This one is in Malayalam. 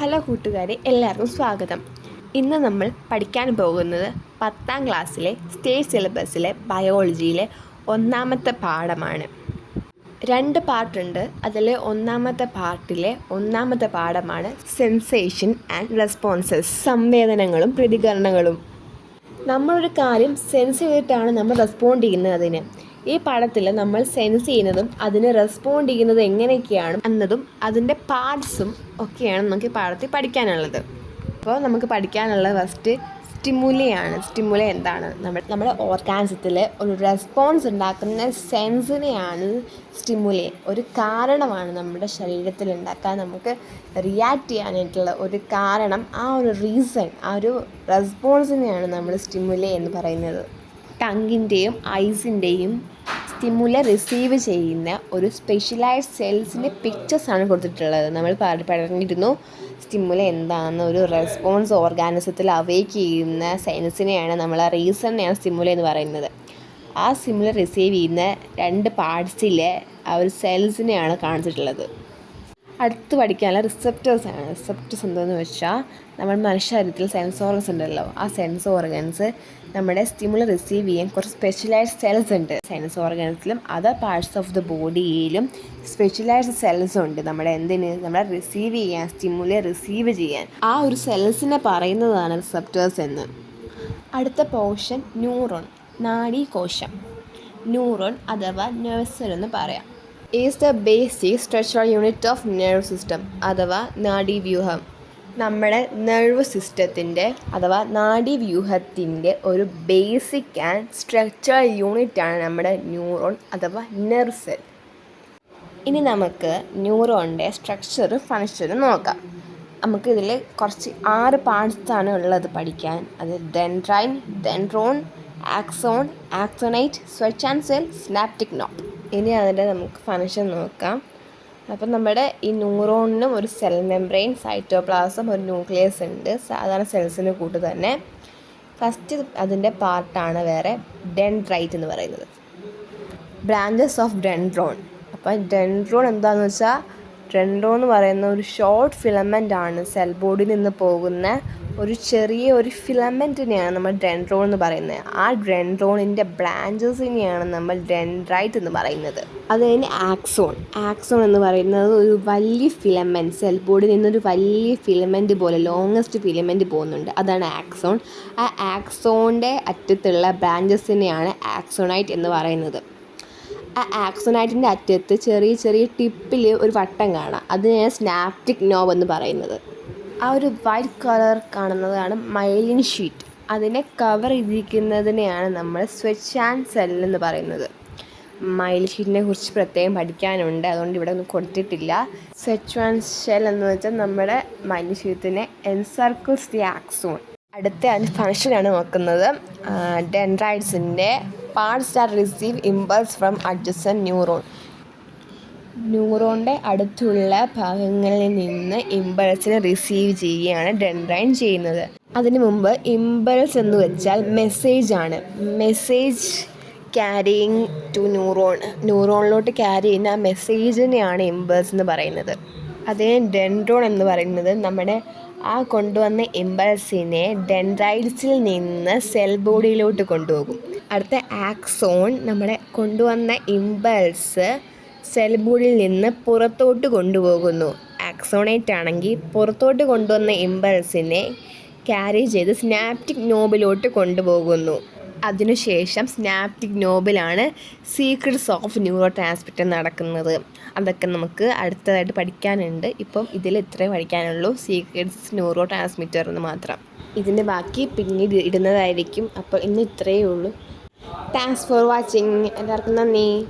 ഹലോ കൂട്ടുകാരെ എല്ലാവർക്കും സ്വാഗതം. ഇന്ന് നമ്മൾ പഠിക്കാൻ പോകുന്നത് പത്താം ക്ലാസ്സിലെ സ്റ്റേറ്റ് സിലബസിലെ ബയോളജിയിലെ ഒന്നാമത്തെ പാഠമാണ്. രണ്ട് പാർട്ടുണ്ട് അതിലെ ഒന്നാമത്തെ പാർട്ടിലെ ഒന്നാമത്തെ പാഠമാണ് സെൻസേഷൻ ആൻഡ് റെസ്പോൺസസ് സംവേദനങ്ങളും പ്രതികരണങ്ങളും. നമ്മളൊരു കാര്യം സെൻസ് ചെയ്തിട്ടാണ് നമ്മൾ റെസ്പോണ്ട് ചെയ്യുന്നത് അതിന്. ഈ പാഠത്തിൽ നമ്മൾ സെൻസ് ചെയ്യുന്നതും അതിന് റെസ്പോണ്ട് ചെയ്യുന്നത് എങ്ങനെയൊക്കെയാണ് എന്നതും അതിന്റെ പാർട്സും ഒക്കെയാണ് നമുക്ക് പാഠത്തിൽ പഠിക്കാനുള്ളത്. അപ്പോൾ നമുക്ക് പഠിക്കാനുള്ള ഫസ്റ്റ് സ്റ്റിമുലയാണ് സ്റ്റിമുല എന്താണ്? നമ്മൾ നമ്മുടെ ഓർഗാൻസത്തിൽ ഒരു റെസ്പോൺസ് ഉണ്ടാക്കുന്ന സെൻസിനെയാണ് സ്റ്റിമുല ഒരു കാരണമാണ് നമ്മുടെ ശരീരത്തിൽ ഉണ്ടാക്കാൻ നമുക്ക് റിയാക്ട് ചെയ്യാനായിട്ടുള്ള ഒരു കാരണം ആ ഒരു റീസൺ ആ ഒരു റെസ്പോൺസിനെയാണ് നമ്മൾ സ്റ്റിമുല എന്ന് പറയുന്നത്. ടങ്ങിന്റെയും ഐസിന്റെയും സ്റ്റിമുല റിസീവ് ചെയ്യുന്ന ഒരു സ്പെഷ്യലൈസ്ഡ് സെൽസിന്റെ പിക്ചേഴ്സാണ് കൊടുത്തിട്ടുള്ളത്. നമ്മൾ പറഞ്ഞിരുന്നു സ്റ്റിമുല എന്താണെന്ന് ഒരു റെസ്പോൺസ് ഓർഗാനിസത്തിൽ അവേക്ക് ചെയ്യുന്ന സെൻസിനെയാണ് നമ്മൾ ആ റീസണിനെയാണ് സ്റ്റിമുല എന്ന് പറയുന്നത്. ആ സ്റ്റിമുല റിസീവ് ചെയ്യുന്ന രണ്ട് പാർട്സിലെ ആ ഒരു സെൽസിനെയാണ് കാണിച്ചിട്ടുള്ളത്. അടുത്ത് പഠിക്കാനുള്ള റിസപ്റ്റേഴ്സ് ആണ്. റിസെപ്റ്റേഴ്സ് എന്താണെന്ന് വെച്ചാൽ നമ്മൾ മനുഷ്യശരീരത്തിൽ സെൻസ് ഓർഗൻസ് ഉണ്ടല്ലോ. ആ സെൻസ് ഓർഗൻസ് നമ്മുടെ സ്റ്റിമുല റിസീവ് ചെയ്യാൻ കുറച്ച് സ്പെഷ്യലൈസ്ഡ് സെൽസ് ഉണ്ട്. സെൻസ് ഓർഗൻസിലും അതർ പാർട്സ് ഓഫ് ദ ബോഡിയിലും സ്പെഷ്യലൈസ്ഡ് സെൽസ് ഉണ്ട്. നമ്മുടെ എന്തിന്? നമ്മളെ റിസീവ് ചെയ്യാൻ സ്റ്റിമുലെ റിസീവ് ചെയ്യാൻ. ആ ഒരു സെൽസിനെ പറയുന്നതാണ് റിസെപ്റ്റേഴ്സ് എന്ന്. അടുത്ത പോർഷൻ ന്യൂറോൺ നാഡീകോശം. ന്യൂറോൺ അഥവാ നെഴ്സൽ എന്ന് പറയാം. Is the basic structural unit of nerve system അഥവാ നാഡീവ്യൂഹം. നമ്മുടെ നെർവ് സിസ്റ്റത്തിന്റെ അഥവാ നാഡീവ്യൂഹത്തിന്റെ ഒരു ബേസിക് ആൻഡ് സ്ട്രക്ചറൽ യൂണിറ്റാണ് നമ്മുടെ ന്യൂറോൺ അഥവാ നെർവ് സെൽ ഇനി നമുക്ക് ന്യൂറോണിന്റെ സ്ട്രക്ചറും ഫങ്ഷനും നോക്കാം. നമുക്ക് ഇതിൽ കുറച്ച് ആറ് പാർട്സാണ് ഉള്ളത് പഠിക്കാൻ. അത് ഡെൻഡ്രൈൻ ഡെൻഡ്രോൺ ആക്സോൺ ആക്സോണൈറ്റ് സ്വച്ച് ആൻഡ് സെൽ സ്നാപ്റ്റിക് നോട്ട് ഇനി അതിന്റെ നമുക്ക് ഫങ്ഷൻ നോക്കാം. അപ്പം നമ്മുടെ ഈ ന്യൂറോണിനും ഒരു സെൽ മെംബ്രെയിൻ സൈറ്റോപ്ലാസം ഒരു ന്യൂക്ലിയസ് ഉണ്ട്. സാധാരണ സെൽസിന് കൂട്ട് തന്നെ. ഫസ്റ്റ് അതിന്റെ പാർട്ടാണ് വേറെ ഡെൻഡ്രൈറ്റ് എന്ന് പറയുന്നത്. ബ്രാഞ്ചസ് ഓഫ് ഡെൻഡ്രോൺ അപ്പം ഡെൻഡ്രോൺ എന്താണെന്ന് വെച്ചാൽ ഡെൻഡ്രോൺ എന്ന് പറയുന്ന ഒരു ഷോർട്ട് ഫിലമെന്റ് ആണ് സെൽ ബോഡിയിൽ നിന്ന് പോകുന്ന ഒരു ചെറിയ ഒരു ഫിലമെന്റിനെയാണ് നമ്മൾ ഡെൻഡ്രോൺ എന്ന് പറയുന്നത്. ആ ഡെൻഡ്രോണിന്റെ ബ്രാഞ്ചസിനെയാണ് നമ്മൾ ഡെൻഡ്രൈറ്റ് എന്ന് പറയുന്നത്. അത് കഴിഞ്ഞ് ആക്സോൺ ആക്സോൺ എന്ന് പറയുന്നത് ഒരു വലിയ ഫിലമെന്റ് സെൽ ബോഡിയിൽ നിന്നൊരു വലിയ ഫിലമെന്റ് പോലെ ലോങ്ങസ്റ്റ് ഫിലമെന്റ് പോകുന്നുണ്ട്. അതാണ് ആക്സോൺ ആ ആക്സോണിന്റെ അറ്റത്തുള്ള ബ്രാഞ്ചസിനെയാണ് ആക്സോണൈറ്റ് എന്ന് പറയുന്നത്. ആ ആക്സോണൈറ്റിന്റെ അറ്റത്ത് ചെറിയ ചെറിയ ടിപ്പിൽ ഒരു വട്ടം കാണാം. അതിനെ സ്നാപ്റ്റിക് നോബ് എന്ന് പറയുന്നത്. ആ ഒരു വൈറ്റ് കളർ കാണുന്നതാണ് മൈലിൻ ഷീറ്റ്. അതിനെ കവർ ചെയ്തിരിക്കുന്നതിനെയാണ് നമ്മൾ സ്വിച്ച് ആൻഡ് സെൽ എന്ന് പറയുന്നത്. മൈൽ ഷീറ്റിനെ കുറിച്ച് പ്രത്യേകം പഠിക്കാനുണ്ട്. അതുകൊണ്ട് ഇവിടെ ഒന്നും കൊടുത്തിട്ടില്ല. സ്വച്ച് ആൻഡ് ഷെൽ എന്ന് വെച്ചാൽ നമ്മുടെ മൈൽ ഷീറ്റിനെ എൻസർക്കിൾസ് ദി ആക്സോൺ. അടുത്ത അതിന്റെ ഫങ്ഷനാണ് നോക്കുന്നത്. ഡെൻഡ്രൈഡ്സിന്റെ parts are receive impulse from adjacent neuron. ന്യൂറോണിന്റെ അടുത്തുള്ള ഭാഗങ്ങളിൽ നിന്ന് ഇമ്പൾസിനെ റിസീവ് ചെയ്യുകയാണ് ഡെൻഡ്രൈൻ ചെയ്യുന്നത്. അതിനു മുമ്പ് ഇമ്പൾസ് എന്ന് വെച്ചാൽ മെസ്സേജ് ആണ്. മെസ്സേജ് ക്യാരിയിങ് ടു ന്യൂറോൺ ന്യൂറോണിലോട്ട് ക്യാരി ചെയ്യുന്ന ആ മെസ്സേജിനെയാണ് ഇമ്പൾസ് എന്ന് പറയുന്നത്. അതേ ഡെൻഡ്രോൺ എന്ന് പറയുന്നത് നമ്മുടെ ആ കൊണ്ടുവന്ന ഇമ്പൾസിനെ ഡെൻഡ്രൈഡ്സിൽ നിന്ന് സെൽ ബോഡിയിലോട്ട് കൊണ്ടുപോകും. അടുത്ത ആക്സോൺ നമ്മുടെ കൊണ്ടുവന്ന ഇമ്പൾസ് സെൽ ബോഡിയിൽ നിന്ന് പുറത്തോട്ട് കൊണ്ടുപോകുന്നു. ആക്സോണേറ്റ് ആണെങ്കിൽ പുറത്തോട്ട് കൊണ്ടുവന്ന ഇമ്പൾസിനെ ക്യാരി ചെയ്ത് സ്നാപ്റ്റിക് നോബിലോട്ട് കൊണ്ടുപോകുന്നു. അതിനുശേഷം സ്നാപ്റ്റിക് നോബിലാണ് സീക്രട്സ് ഓഫ് ന്യൂറോ ട്രാൻസ്മിറ്റർ നടക്കുന്നത്. അതൊക്കെ നമുക്ക് അടുത്തതായിട്ട് പഠിക്കാനുണ്ട്. ഇപ്പം ഇതിൽ ഇത്രേ പഠിക്കാനുള്ളൂ. സീക്രട്സ് ന്യൂറോ ട്രാൻസ്മിറ്റർ എന്ന് മാത്രം. ഇതിന്റെ ബാക്കി പിന്നീട് ഇടുന്നതായിരിക്കും. അപ്പോൾ ഇന്ന് ഇത്രയേ ഉള്ളൂ. താങ്ക്സ് ഫോർ വാച്ചിങ് എല്ലാവർക്കും നന്ദി.